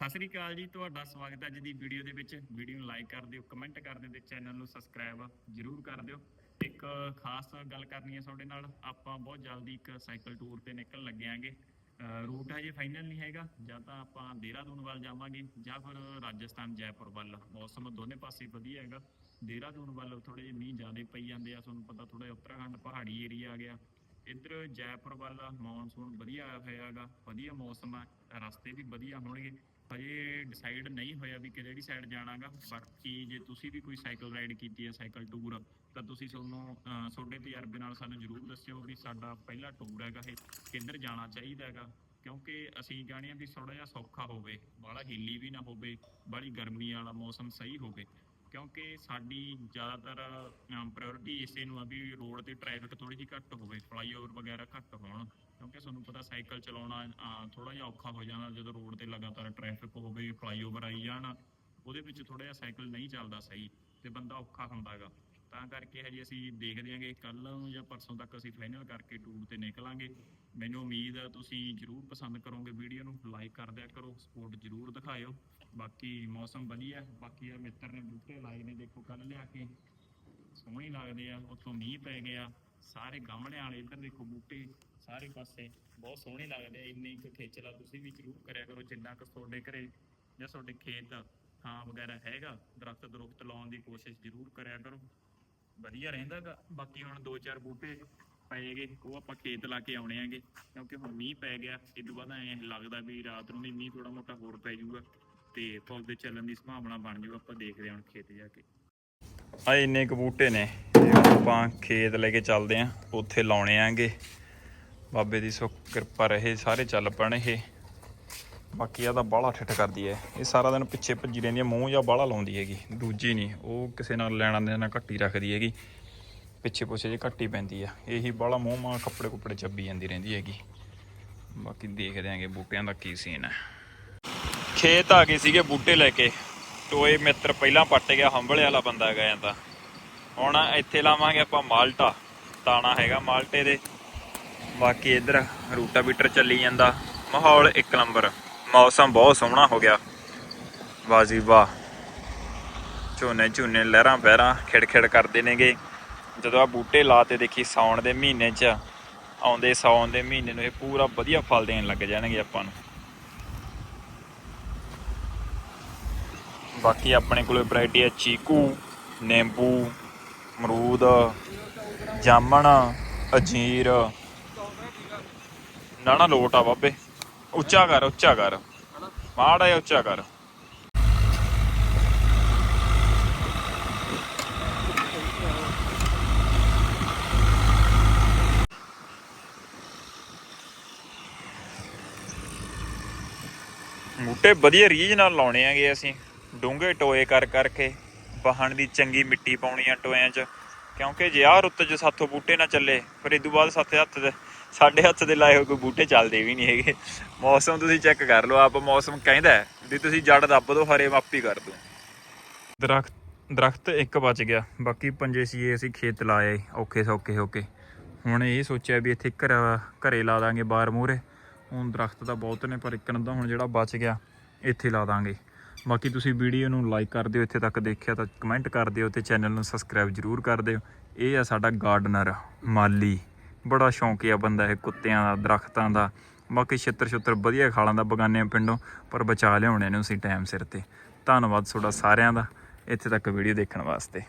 ਸਤਿ ਸ੍ਰੀ ਅਕਾਲ ਜੀ, ਤੁਹਾਡਾ ਸਵਾਗਤ ਹੈ ਅੱਜ ਦੀ ਵੀਡੀਓ ਦੇ ਵਿੱਚ। ਵੀਡੀਓ ਨੂੰ ਲਾਈਕ ਕਰ ਦਿਓ ਕਮੈਂਟ ਕਰ ਦਿਓ ਤੇ ਚੈਨਲ ਨੂੰ ਸਬਸਕ੍ਰਾਈਬ ਜ਼ਰੂਰ ਕਰ ਦਿਓ। ਇੱਕ ਖਾਸ ਗੱਲ ਕਰਨੀ ਹੈ ਤੁਹਾਡੇ ਨਾਲ, ਆਪਾਂ ਬਹੁਤ ਜਲਦੀ ਇੱਕ ਸਾਈਕਲ ਟੂਰ ਤੇ ਨਿਕਲਣ ਲੱਗੇ ਆਂਗੇ ਰੂਟ ਹਜੇ ਫਾਈਨਲ ਨਹੀਂ ਹੈਗਾ, ਜਾਂ ਤਾਂ ਆਪਾਂ ਦੇਹਰਾਦੂਨ ਵੱਲ ਜਾਵਾਂਗੇ, ਜਾਂ ਫਿਰ ਰਾਜਸਥਾਨ, ਜੈਪੁਰ ਵੱਲ। ਮੌਸਮ ਦੋਨੇ ਪਾਸੇ ਵਧੀਆ ਹੈਗਾ। ਦੇਹਰਾਦੂਨ ਵੱਲ ਥੋੜੇ ਜਿਹੇ ਮੀਂਹ ਜ਼ਿਆਦਾ ਪਈ ਜਾਂਦੇ ਆ, ਤੁਹਾਨੂੰ ਪਤਾ ਥੋੜਾ ਉੱਤਰਾਖੰਡ ਪਹਾੜੀ ਏਰੀਆ ਆ ਗਿਆ। ਇੱਧਰ ਜੈਪੁਰ ਵੱਲ ਮੌਨਸੂਨ ਵਧੀਆ ਆਇਆ ਹੋਇਆ ਹੈਗਾ, ਵਧੀਆ ਮੌਸਮ ਆ, ਰਸਤੇ ਵੀ ਵਧੀਆ ਹੋਣਗੇ। ਹਜੇ ਡਿਸਾਈਡ ਨਹੀਂ ਹੋਇਆ ਵੀ ਕਿਹੜੀ ਸਾਈਡ ਜਾਣਾਗਾ, ਬਾਕੀ ਜੇ ਤੁਸੀਂ ਵੀ ਕੋਈ ਸਾਈਕਲ ਰਾਈਡ ਕੀਤੀ ਹੈ ਸਾਈਕਲ ਟੂਰ ਤਾਂ ਤੁਸੀਂ ਤੁਹਾਨੂੰ ਤੁਹਾਡੇ ਤਜਰਬੇ ਨਾਲ ਸਾਨੂੰ ਜਰੂਰ ਦੱਸਿਓ ਵੀ ਸਾਡਾ ਪਹਿਲਾ ਟੂਰ ਹੈਗਾ ਇਹ ਕਿੱਧਰ ਜਾਣਾ ਚਾਹੀਦਾ ਹੈਗਾ। ਕਿਉਂਕਿ ਅਸੀਂ ਜਾਣੀਏ ਵੀ ਥੋੜਾ ਜਿਹਾ ਸੌਖਾ ਹੋਵੇ, ਬਾਹਲਾ ਹੀਲੀ ਵੀ ਨਾ ਹੋਵੇ, ਬਾਹਲੀ ਗਰਮੀ ਵਾਲਾ ਮੌਸਮ ਸਹੀ ਹੋਵੇ। ਕਿਉਂਕਿ ਸਾਡੀ ਜ਼ਿਆਦਾਤਰ ਪ੍ਰਾਇੋਰਟੀ ਇਸੇ ਨੂੰ ਆ ਵੀ ਰੋਡ ਤੇ ਟ੍ਰੈਫਿਕ ਥੋੜੀ ਜਿਹੀ ਘੱਟ ਹੋਵੇ ਫਲਾਈਓਵਰ ਵਗੈਰਾ ਘੱਟ ਹੋਣ, ਕਿਉਂਕਿ ਤੁਹਾਨੂੰ ਪਤਾ ਸਾਈਕਲ ਚਲਾਉਣਾ ਥੋੜਾ ਜਿਹਾ ਔਖਾ ਹੋ ਜਾਣਾ ਜਦੋਂ ਰੋਡ ਤੇ ਲਗਾਤਾਰ ਟ੍ਰੈਫਿਕ ਹੋਵੇ ਫਲਾਈਓਵਰ ਆਈ ਜਾਣ, ਉਹਦੇ ਵਿੱਚ ਥੋੜਾ ਜਿਹਾ ਸਾਈਕਲ ਨਹੀਂ ਚੱਲਦਾ ਸਹੀ ਤੇ ਬੰਦਾ ਔਖਾ ਹੁੰਦਾ ਹੈਗਾ। ਤਾਂ ਕਰਕੇ ਹਜੇ ਅਸੀਂ ਦੇਖਦੇ ਹਾਂਗੇ ਕੱਲ ਨੂੰ ਜਾਂ ਪਰਸੋਂ ਤੱਕ ਅਸੀਂ ਫਾਈਨਲ ਕਰਕੇ ਟੂਰ ਤੇ ਨਿਕਲਾਂਗੇ। ਮੈਨੂੰ ਉਮੀਦ ਆ ਤੁਸੀਂ ਜਰੂਰ ਪਸੰਦ ਕਰੋਗੇ ਵੀਡੀਓ ਨੂੰ ਲਾਈਕ ਕਰ ਦਿਆ ਕਰੋ ਸਪੋਰਟ ਜਰੂਰ ਦਿਖਾਇਓ। ਬਾਕੀ ਮੌਸਮ ਵਧੀਆ ਬਾਕੀ ਆ ਮਿੱਤਰ ਨੇ ਬੂਟੇ ਲਾਏ ਨੇ, ਦੇਖੋ ਕੱਲ ਲਿਆ ਕੇ। ਸੋਹਣੇ ਲੱਗਦੇ ਆ, ਉੱਥੋਂ ਮੀਂਹ ਪੈ ਗਿਆ, ਸਾਰੇ ਗਮਲਿਆਂ ਵਾਲੇ ਇੱਧਰ ਦੇਖੋ ਬੂਟੇ, ਸਾਰੇ ਪਾਸੇ ਬਹੁਤ ਸੋਹਣੇ ਲੱਗਦੇ ਆ, ਇੰਨੀ ਕੁ ਖੇਚਲਾ ਤੁਸੀਂ ਵੀ ਜ਼ਰੂਰ ਕਰਿਆ ਕਰੋ, ਜਿੰਨਾ ਕੁ ਤੁਹਾਡੇ ਘਰੇ ਜਾਂ ਤੁਹਾਡੇ ਖੇਤ ਥਾਂ ਵਗੈਰਾ ਹੈਗਾ, ਦਰਖਤ ਦਰੁਖਤ ਲਾਉਣ ਦੀ ਕੋਸ਼ਿਸ਼ ਜ਼ਰੂਰ ਕਰਿਆ ਕਰੋ। ਵਧੀਆ ਰਹਿੰਦਾਗਾ, ਬਾਕੀ ਹੁਣ ਦੋ ਚਾਰ ਬੂਟੇ ਪਏਗੇ, ਉਹ ਆਪਾਂ ਖੇਤ ਲਾ ਕੇ ਆਉਣੇ ਆਂਗੇ, ਕਿਉਂਕਿ ਹੁਣ ਮੀਂਹ ਪੈ ਗਿਆ ਇਹ ਤੋਂ ਬਾਅਦ ਐਂ ਲੱਗਦਾ ਵੀ ਰਾਤ ਨੂੰ ਵੀ ਮੀਂਹ ਥੋੜਾ ਮੋਟਾ ਹੋਰ ਪੈ ਜਾਊਗਾ, ਤੇ ਫੁੱਲ ਦੇ ਚੱਲਣ ਦੀ ਸੰਭਾਵਨਾ ਬਣ ਜਾਊ, ਆਪਾਂ ਦੇਖਦੇ ਹਾਂ ਹੁਣ ਖੇਤ ਜਾ ਕੇ। ਆ ਇੰਨੇ ਕੁ ਬੂਟੇ ਨੇ ਆਪਾਂ ਖੇਤ ਲੈ ਕੇ ਚੱਲਦੇ ਆਂ ਉੱਥੇ ਲਾਉਣੇ ਆਂਗੇ। ਬਾਬੇ ਦੀ ਸੁੱਖ ਕਿਰਪਾ ਰਹੇ, ਸਾਰੇ ਚੱਲ ਪਣ ਇਹ। ਬਾਕੀ ਆ ਤਾਂ ਬਾਹਲਾ ਠਿੱਠ ਕਰਦੀ ਐ। ਇਹ ਸਾਰਾ ਦਿਨ ਪਿੱਛੇ ਭੱਜੀ ਰਹਿੰਦੀ ਐ, ਮੂੰਹ ਜਾਂ ਬਾਹਲਾ ਲਾਉਂਦੀ ਹੈਗੀ, ਦੂਜੀ ਨਹੀਂ ਉਹ ਕਿਸੇ ਨਾਲ ਲੈਣਾ ਦੇਣਾ ਘੱਟੀ ਰੱਖਦੀ ਹੈਗੀ। ਪਿੱਛੇ ਪੁੱਛੇ ਜੇ ਘੱਟੀ ਪੈਂਦੀ ਆ। ਇਹੀ ਬਾਹਲਾ ਮੂੰਹ ਮਾਂ ਕੱਪੜੇ ਕੁੱਪੜੇ ਚੱਬੀ ਜਾਂਦੀ ਰਹਿੰਦੀ ਹੈਗੀ। ਬਾਕੀ ਦੇਖਦੇ ਆਂਗੇ ਬੂਟਿਆਂ ਦਾ ਕੀ ਸੀਨ ਹੈ ਖੇਤ ਆ ਗਏ ਸੀਗੇ ਬੂਟੇ ਲੈ ਕੇ। ਟੋਏ ਮਿੱਤਰ ਪਹਿਲਾਂ ਪੱਟ ਗਿਆ, ਹੰਬਲੇ ਵਾਲਾ ਬੰਦਾ ਹੈਗਾ ਜਾਂਦਾ ਹੁਣ ਇੱਥੇ ਲਾਵਾਂਗੇ ਆਪਾਂ ਮਾਲਟਾ। ਤਾਣਾ ਹੈਗਾ ਮਾਲਟੇ ਦੇ। ਬਾਕੀ ਇੱਧਰ ਰੂਟਾ ਬੀਟਰ ਚੱਲੀ ਜਾਂਦਾ। ਮਾਹੌਲ ਇੱਕ ਨੰਬਰ। ਮੌਸਮ ਬਹੁਤ ਸੋਹਣਾ ਹੋ ਗਿਆ। ਬਾਜੀ ਵਾਹ। ਝੋਨੇ ਝੋਨੇ ਲਹਿਰਾਂ ਬਹਿਰਾਂ ਖਿੜਖਿੜ ਕਰਦੇ ਨੇਗੇ। ਜਦੋਂ ਆ ਬੂਟੇ ਲਾਤੇ ਦੇਖੀ ਸਾਉਣ ਦੇ ਮਹੀਨੇ 'ਚ, ਆਉਂਦੇ ਸਾਉਣ ਦੇ ਮਹੀਨੇ ਨੂੰ ਇਹ ਪੂਰਾ ਵਧੀਆ ਫਲ ਦੇਣ ਲੱਗ ਜਾਣਗੇ ਆਪਾਂ ਨੂੰ। ਬਾਕੀ ਆਪਣੇ ਕੋਲੇ ਵੈਰਾਈਟੀ ਹੈ ਚੀਕੂ, ਨਿੰਬੂ, ਅਮਰੂਦ, ਜਾਮਣ, ਅਜੀਰ। ਨਾ ਨਾ ਲੋਟ ਆ ਬਾਬੇ। ਉੱਚਾ ਕਰ ਉੱਚਾ ਕਰ। ਮਾੜਾ ਜਿਹਾ ਉੱਚਾ ਕਰ। ਬੂਟੇ ਵਧੀਆ ਰੀਝ ਨਾਲ ਲਾਉਣੇ ਆਗੇ ਅਸੀਂ। ਡੂੰਘੇ ਟੋਏ ਕਰ, ਕਰਕੇ ਵਾਹਣ ਦੀ ਚੰਗੀ ਮਿੱਟੀ ਪਾਉਣੀ ਆ ਟੋਇਆਂ 'ਚ। ਕਿਉਂਕਿ ਜੇ ਆਹ ਰੁੱਤ 'ਚ ਸਾਥੋਂ ਬੂਟੇ ਨਾ ਚੱਲੇ, ਫਿਰ ਇਦੋਂ ਬਾਅਦ ਸੱਤੇ ਹੱਥ ਦੇ ਸਾਡੇ ਹੱਥ ਦੇ ਲਾਏ ਹੋਏ ਕੋਈ ਬੂਟੇ ਚੱਲਦੇ ਵੀ ਨਹੀਂ ਹੈਗੇ। ਮੌਸਮ ਤੁਸੀਂ ਚੈੱਕ ਕਰ ਲਓ, ਆਪ ਮੌਸਮ ਕਹਿੰਦਾ ਵੀ ਤੁਸੀਂ ਜੜ ਦੱਬ ਦੋ, ਹਰੇ ਮਾਪੀ ਕਰ ਦੋ। ਦਰਖਤ ਦਰਖਤ ਇੱਕ ਬਚ ਗਿਆ, ਬਾਕੀ ਪੰਜੇ ਸੀ ਅਸੀਂ ਖੇਤ ਲਾਏ, ਔਖੇ ਸੌਖੇ ਹੋ ਕੇ। ਹੁਣ ਇਹ ਸੋਚਿਆ ਵੀ ਇੱਥੇ ਘਰ, ਘਰੇ ਲਾ ਦਾਂਗੇ ਬਾਹਰ ਮੂਹਰੇ। ਹੁਣ ਦਰਖਤ ਤਾਂ ਬਹੁਤ ਨੇ, ਪਰ ਇੱਕ ਨੰਦਾ ਹੁਣ ਜਿਹੜਾ ਬਚ ਗਿਆ, ਇੱਥੇ ਲਾ ਦਾਂਗੇ। ਬਾਕੀ ਤੁਸੀਂ ਵੀਡੀਓ ਨੂੰ ਲਾਈਕ ਕਰ ਦਿਓ, ਇੱਥੇ ਤੱਕ ਦੇਖਿਆ ਤਾਂ ਕਮੈਂਟ ਕਰ ਦਿਓ ਤੇ ਚੈਨਲ ਨੂੰ ਸਬਸਕ੍ਰਾਈਬ ਜਰੂਰ ਕਰ ਦਿਓ। ਇਹ ਆ ਸਾਡਾ ਗਾਰਡਨਰ ਮਾਲੀ। ਬੜਾ ਸ਼ੌਂਕੀਆ ਬੰਦਾ ਹੈ ਕੁੱਤਿਆਂ ਦਾ, ਦਰਖਤਾਂ ਦਾ। ਬਾਕੀ ਛਿੱਤਰ ਛੁੱਤਰ ਵਧੀਆ ਖਾ ਲੈਂਦਾ ਬਗਾਨੇ ਪਿੰਡੋਂ, ਪਰ ਬਚਾ ਲਿਆਉਣੇ ਨੇ ਉਸੇ ਟਾਈਮ ਸਿਰ ਤੇ। ਧੰਨਵਾਦ ਤੁਹਾਡਾ ਸਾਰਿਆਂ ਦਾ। ਇੱਥੇ ਤੱਕ ਵੀਡੀਓ ਦੇਖਣ ਵਾਸਤੇ।